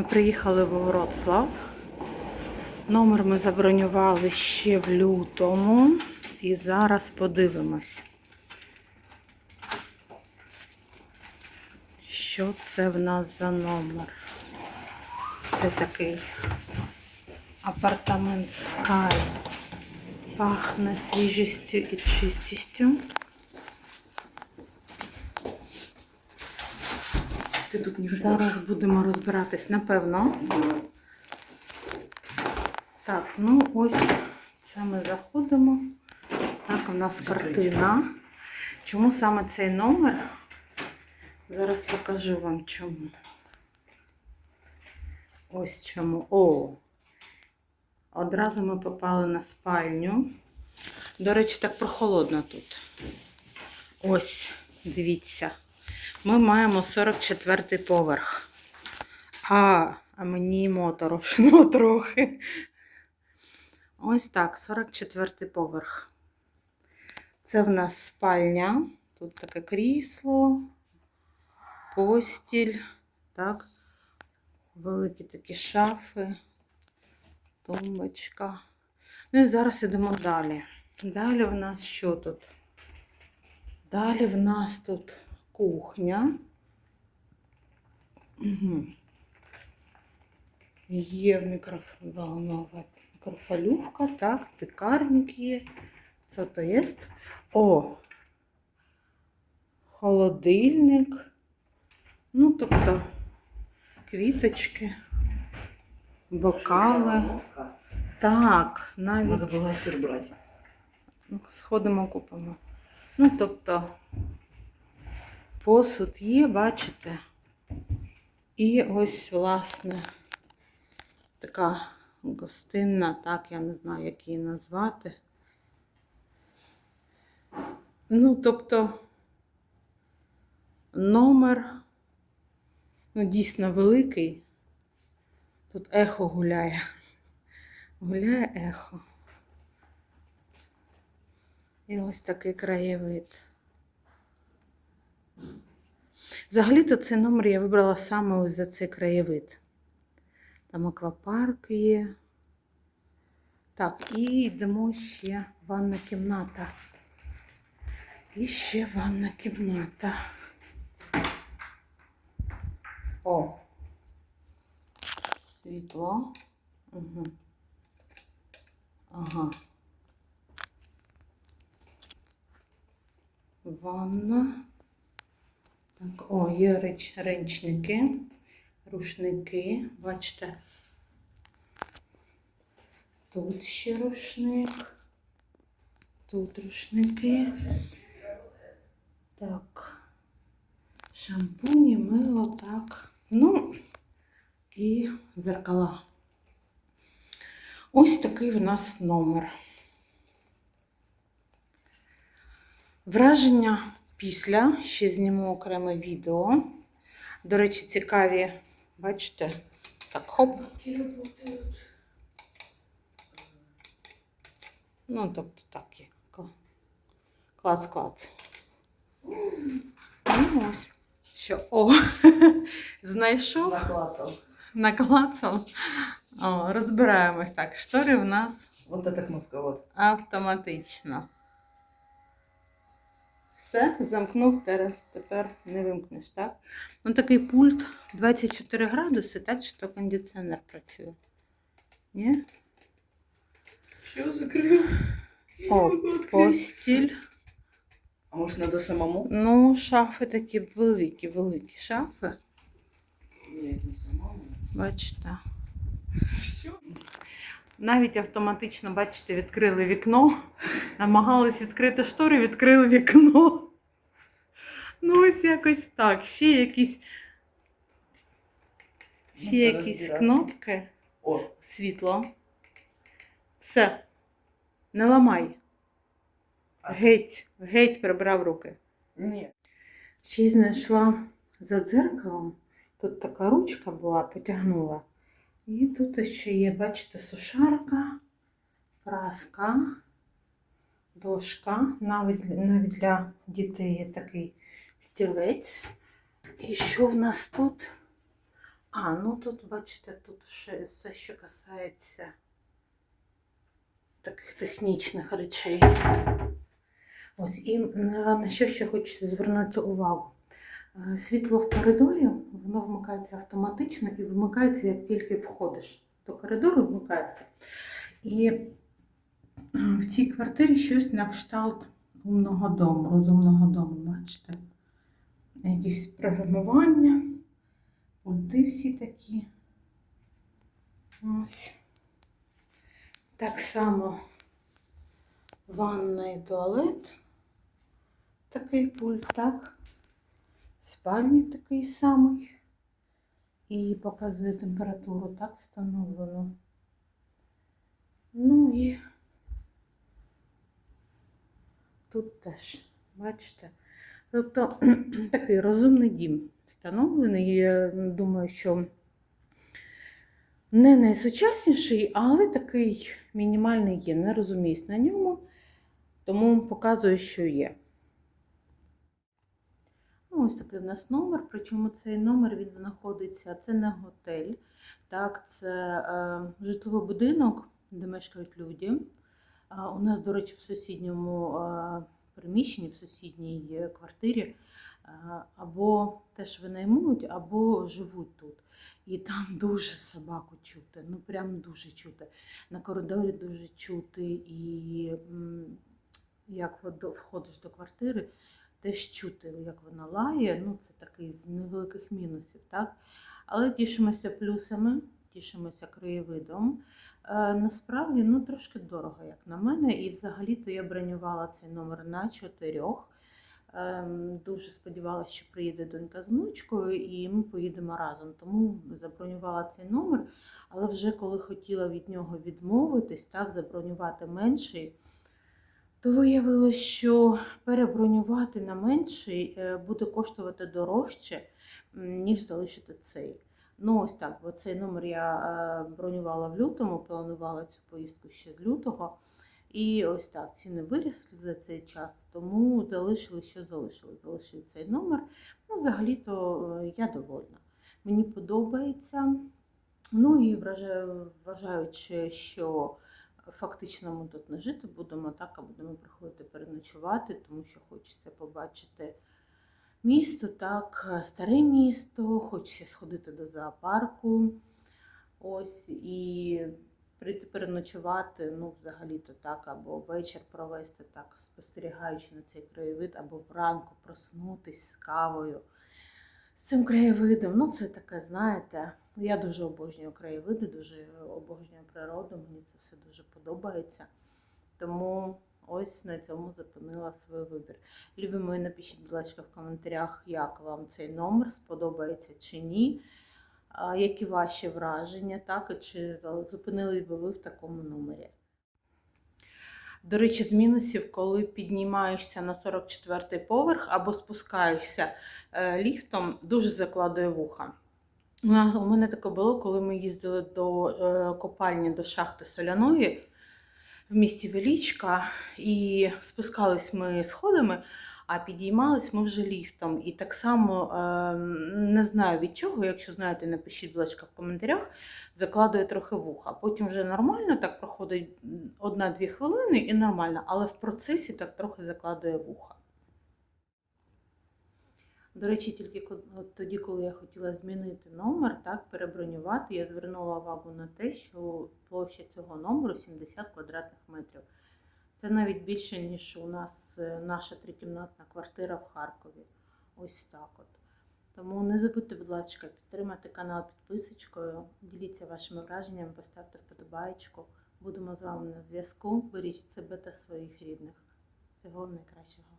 Ми приїхали в Вроцлав. Номер ми забронювали ще в лютому. І зараз подивимось, що це в нас за номер. Це такий апартамент Sky. Пахне свіжістю і чистістю. Ти тут не. Зараз будемо розбиратись, напевно. Так, ну ось це ми заходимо. Так, у нас картина. Чому саме цей номер? Зараз покажу вам чому. Ось чому. О! Одразу ми попали на спальню. До речі, так прохолодно тут. Ось, дивіться. Ми маємо 44 поверх. А, а мені моторошно трохи. Ось так, 44 поверх. Це в нас спальня. Тут таке крісло, постіль, так. Великі такі шафи, тумбочка. Ну і зараз йдемо далі. Далі в нас що тут? Далі в нас тут кухня. Угу. Є мікроволнова мікрофалювка, так, пекарник є. Що то є? О! Холодильник. Ну, тобто квіточки, бокали. Так, навіть було сир брати. Ну, сходимо купимо. Ну, тобто, посуд є, бачите? І ось, власне, така гостинна, так, я не знаю, як її назвати. Ну, тобто, номер, ну, дійсно великий. Тут ехо гуляє. Гуляє ехо. І ось такий краєвид. Взагалі-то цей номер я вибрала саме ось за цей краєвид. Там аквапарк є. Так, і йдемо ще ванна кімната. І ще ванна кімната. О! Світло. Угу. Ага. Ванна. О, є реч, речники, рушники. Бачите. Тут ще рушник. Тут рушники. Так. Шампуні, мило, так. Ну, і зеркала. Ось такий в нас номер. Враження після, ще зніму окреме відео. До речі, цікаві, бачите, так, хоп. Ну, тобто так є. Клац-клац. Ну, ось. Що, о, знайшов, Наклацав. наклацав. О, розбираємось так. Штори в нас Вот эта кнопка, вот. автоматично. Все, замкнув, зараз тепер не вимкнеш, так? Ну такий пульт 24 градуси, так що кондиціонер працює. Ні? Все закрив. О, постіль. А может надо самому? Ну, шафи такі великі, великі шафи. Нет, не самому. Бачите. Все. Навіть автоматично, бачите, відкрили вікно. Намагались відкрити штори, відкрили вікно. Ну, ось якось так. Ще якісь, ще якісь кнопки. О, Світло. Все. Не ламай. Геть, геть прибрав руки. нет. Ще й знайшла за дзеркалом. Тут така ручка була, потягнула. І тут ще є, бачите, сушарка, праска, дошка. Навіть, навіть для дітей є такий стілець. І що в нас тут? А, ну тут, бачите, тут ще все, що касається таких технічних речей. Ось і на, на що ще хочеться звернути увагу. Е, Світло в коридорі, воно вмикається автоматично і вимикається, як тільки входиш до коридору, вмикається. І е, в цій квартирі щось на кшталт умного дому, розумного дому, бачите? Якісь програмування, пульти всі такі. Ось. Так само ванна і туалет. Такий пульт, так. Спальні такий самий. І показує температуру, так встановлено. Ну і тут теж, бачите. Тобто такий розумний дім встановлений. Я думаю, що не найсучасніший, але такий мінімальний є. Не розуміюсь на ньому, тому показую, що є. Ну, ось такий в нас номер, причому цей номер він знаходиться, це не готель, так, це е, житловий будинок, де мешкають люди. А у нас, до речі, в сусідньому е, приміщенні, в сусідній е, квартирі е, або теж винаймують, або живуть тут. І там дуже собаку чути, ну прям дуже чути. На коридорі дуже чути, і як входиш до квартири, теж чути, як вона лає. Ну, це такий з невеликих мінусів, так? Але тішимося плюсами, тішимося краєвидом. Е, насправді, ну, трошки дорого, як на мене. І взагалі-то я бронювала цей номер на чотирьох. Ем, Дуже сподівалася, що приїде донька з внучкою, і ми поїдемо разом. Тому забронювала цей номер. Але вже коли хотіла від нього відмовитись, так, забронювати менший, то виявилося, що перебронювати на менший е, буде коштувати дорожче, ніж залишити цей. Ну, ось так, бо цей номер я е, бронювала в лютому, планувала цю поїздку ще з лютого. І ось так, ціни вирісли за цей час, тому залишили, що залишили. Залишили цей номер. Ну, взагалі-то е, я довольна. Мені подобається. Ну і вважаючи, що фактично ми тут не жити будемо, так, а будемо приходити переночувати, тому що хочеться побачити місто, так, старе місто, хочеться сходити до зоопарку. Ось і прийти переночувати, ну, взагалі-то так, або вечір провести так, спостерігаючи на цей краєвид, або вранку проснутись з кавою. З цим краєвидом, ну це таке, знаєте, я дуже обожнюю краєвиди, дуже обожнюю природу, мені це все дуже подобається. Тому ось на цьому зупинила свій вибір. Любі мої, напишіть, будь ласка, в коментарях, як вам цей номер, сподобається чи ні. Які ваші враження, так, і чи зупинились би ви в такому номері? До речі, з мінусів, коли піднімаєшся на 44-й поверх або спускаєшся е, ліфтом, дуже закладує вуха. У мене таке було, коли ми їздили до е, копальні до шахти соляної в місті Велічка, і спускались ми сходами, а підіймались ми вже ліфтом. І так само е, не знаю від чого, якщо знаєте, напишіть, будь в коментарях, закладує трохи вуха. Потім вже нормально, так проходить м, одна-дві хвилини і нормально, але в процесі так трохи закладує вуха. До речі, тільки тоді, коли я хотіла змінити номер, так, перебронювати, я звернула увагу на те, що площа цього номеру 70 квадратних метрів. Це навіть більше, ніж у нас е, наша трикімнатна квартира в Харкові. Ось так от. Тому не забудьте, будь ласка, підтримати канал підписочкою, діліться вашими враженнями, поставте вподобайку. Будемо з вами на зв'язку. Беріть себе та своїх рідних. Всього найкращого.